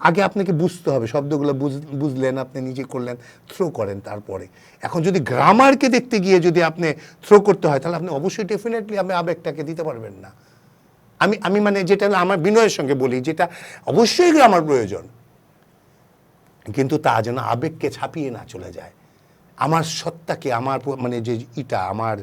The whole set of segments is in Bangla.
আগে আপনাকে বুঝতে হবে, শব্দগুলো বুঝলেন, আপনি নিজে করলেন থ্রো করেন তারপরে। এখন যদি গ্রামারকে দেখতে গিয়ে যদি আপনি থ্রো করতে হয়, তাহলে আপনি অবশ্যই ডেফিনেটলি আমি আবেগটাকে দিতে পারবেন না। আমি আমি মানে যেটা আমার বিনয়ের সঙ্গে বলি, যেটা অবশ্যই গ্রামার প্রয়োজন। কিন্তু তা যেন আবেগকে ছাপিয়ে না চলে যায়। আমার সত্তাকে, আমার মানে যে ইটা, আমার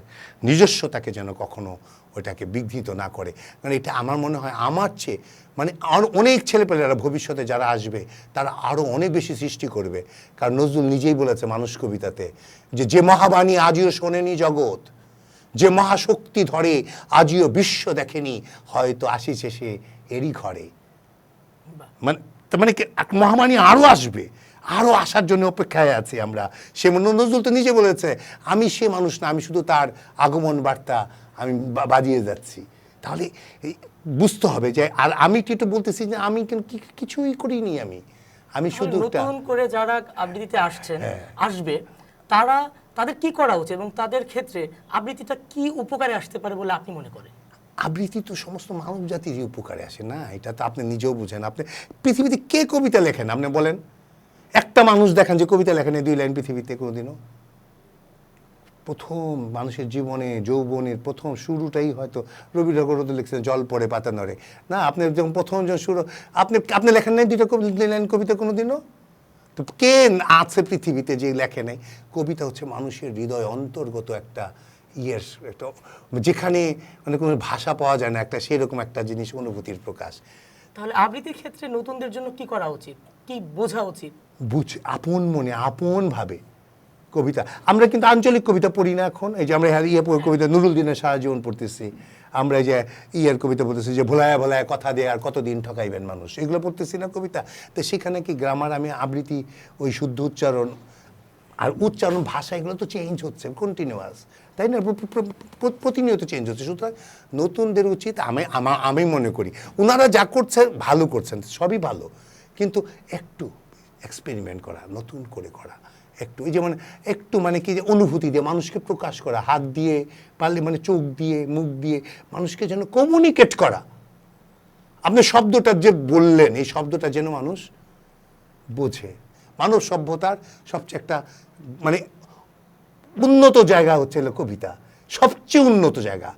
নিজস্বতাকে যেন কখনো ওটাকে বিঘ্নিত না করে। মানে এটা আমার মনে হয় আমার চেয়ে মানে আরও অনেক ছেলেপেলেরা ভবিষ্যতে যারা আসবে, তারা আরও অনেক বেশি সৃষ্টি করবে। কারণ নজরুল নিজেই বলেছে মানুষ কবিতাতে যে যে মহাবাণী আজও শোনেনি জগৎ, যে মহাশক্তি ধরে আজিও বিশ্ব দেখেনি, হয়তো আসিছে সে এরই ঘরে। মানে মানে এক আরও আসবে আরও আসার জন্য অপেক্ষায় আছি আমরা। সে নজরুল তো নিজে বলেছে, আমি সে মানুষ না, আমি শুধু তার আগমন বার্তা আমি বাজিয়ে যাচ্ছি। তাহলে বুঝতে হবে যে আর আমি কি একটু বলতেছি যে আমি কিন্তু কি- কিছুই করিনি আমি। আমি শুধু নতুন করে যারা আবৃত্তিতে আসছেন হ্যাঁ। আসবে তারা তাদের কি করা উচিত এবং তাদের ক্ষেত্রে আবৃত্তিটা কি উপকারে আসতে পারে বলে আপনি মনে করেন? আবৃত্তি তো সমস্ত মানব জাতিরই উপকারে আসে না এটা তো আপনি নিজেও বুঝেন। আপনি পৃথিবীতে কে কবিতা লেখেন আপনি বলেন? একটা মানুষ দেখেন যে কবিতা লেখেন এই দুই লাইন পৃথিবীতে কোনোদিনও। প্রথম মানুষের জীবনে যৌবনের প্রথম শুরুটাই হয়তো রবি ঠাকুর লিখছেন জল পড়ে পাতা নড়ে। না আপনি যখন প্রথম যখন শুরু আপনি আপনি লেখেন নাই দুইটা লাইন কবিতা কোনোদিনও? তো কে আছে পৃথিবীতে যে লেখে নাই? কবিতা হচ্ছে মানুষের হৃদয় অন্তর্গত একটা ইয়ের একটা যেখানে মানে কোনো ভাষা পাওয়া যায় না একটা সেরকম একটা জিনিস অনুভূতির প্রকাশ। তাহলে আবৃত্তির ক্ষেত্রে নতুনদের জন্য কি করা উচিত? কি বোঝা উচিত? বুঝ আপন মনে আপন ভাবে। কবিতা। আমরা কিন্তু আঞ্চলিক কবিতা পড়ি না এখন। এই যে আমরা ইয়ে কবিতা নুরুল দিনের সারা জীবন পড়তেছি। আমরা যে ইয়ের কবিতা পড়তেছি যে ভোলায়া ভোলায়া কথা দিয়ে আর কতদিন ঠকাইবেন মানুষ। এগুলো পড়তেছি না কবিতা। তো সেখানে কি গ্রামার আমি আবৃত্তি, ওই শুদ্ধ উচ্চারণ আর উচ্চারণ ভাষা এগুলো তো চেঞ্জ হচ্ছে কন্টিনিউয়াস তাই না? প্র- প্র- প্র- প্রতিনিয়ত চেঞ্জ হচ্ছে। সুতরাং নতুনদের উচিত আমি আমি মনে করি ওনারা যা করছে ভালো করছেন, সবই ভালো। কিন্তু একটু এক্সপেরিমেন্ট করা, নতুন করে করা। একটু, এই যেমন একটু মানে কি যে অনুভূতি দিয়ে, মানুষকে প্রকাশ করা, হাত দিয়ে, পারলে মানে চোখ দিয়ে, মুখ দিয়ে, মানুষকে যেন কমিউনিকেট করা। আপনি শব্দটা যে বললেন, এই শব্দটা যেন মানুষ বোঝে। মানব সভ্যতার সবচেয়ে একটা মানে উন্নত জায়গা হচ্ছে কবিতা। সবচেয়ে উন্নত জায়গা।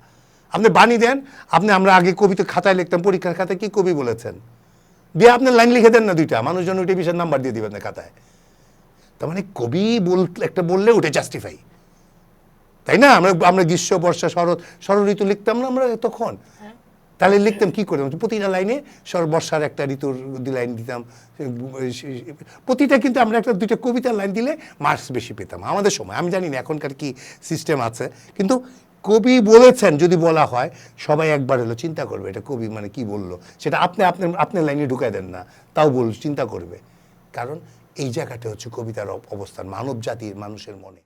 আপনি বাণী দেন, আপনি আমরা আগে কবিতা খাতায় লিখতাম, পরীক্ষার খাতায় কি কবি বলেছেন? দিয়ে আপনি লাইন লিখে দেন না দুইটা। মানুষজন ওইটা বিশাল নাম্বার দিয়ে দিবেন না খাতায়। তার মানে কবি বল একটা বললে ওটা জাস্টিফাই তাই না? আমরা আমরা গ্রীষ্ম বর্ষা শরৎ শরৎ ঋতু লিখতাম না আমরা তখন। তাহলে লিখতাম কি করে? প্রতিটা লাইনে শর বর্ষার একটা ঋতুর লাইন দিতাম। প্রতিটা কিন্তু আমরা একটা দুইটা কবিতার লাইন দিলে মার্কস বেশি পেতাম। আমাদের সময়। আমি জানি না এখনকার কি সিস্টেম আছে। কিন্তু কবি বলেছেন, যদি বলা হয়, সবাই একবার হলো চিন্তা করবে এটা কবি মানে কি বলল। সেটা আপনি আপনি আপনার লাইনে ঢুকাই দেন না, তাও বল, চিন্তা করবে। কারণ এই জায়গাটা হচ্ছে কবিতার অবস্থান মানব জাতির মানুষের মনে।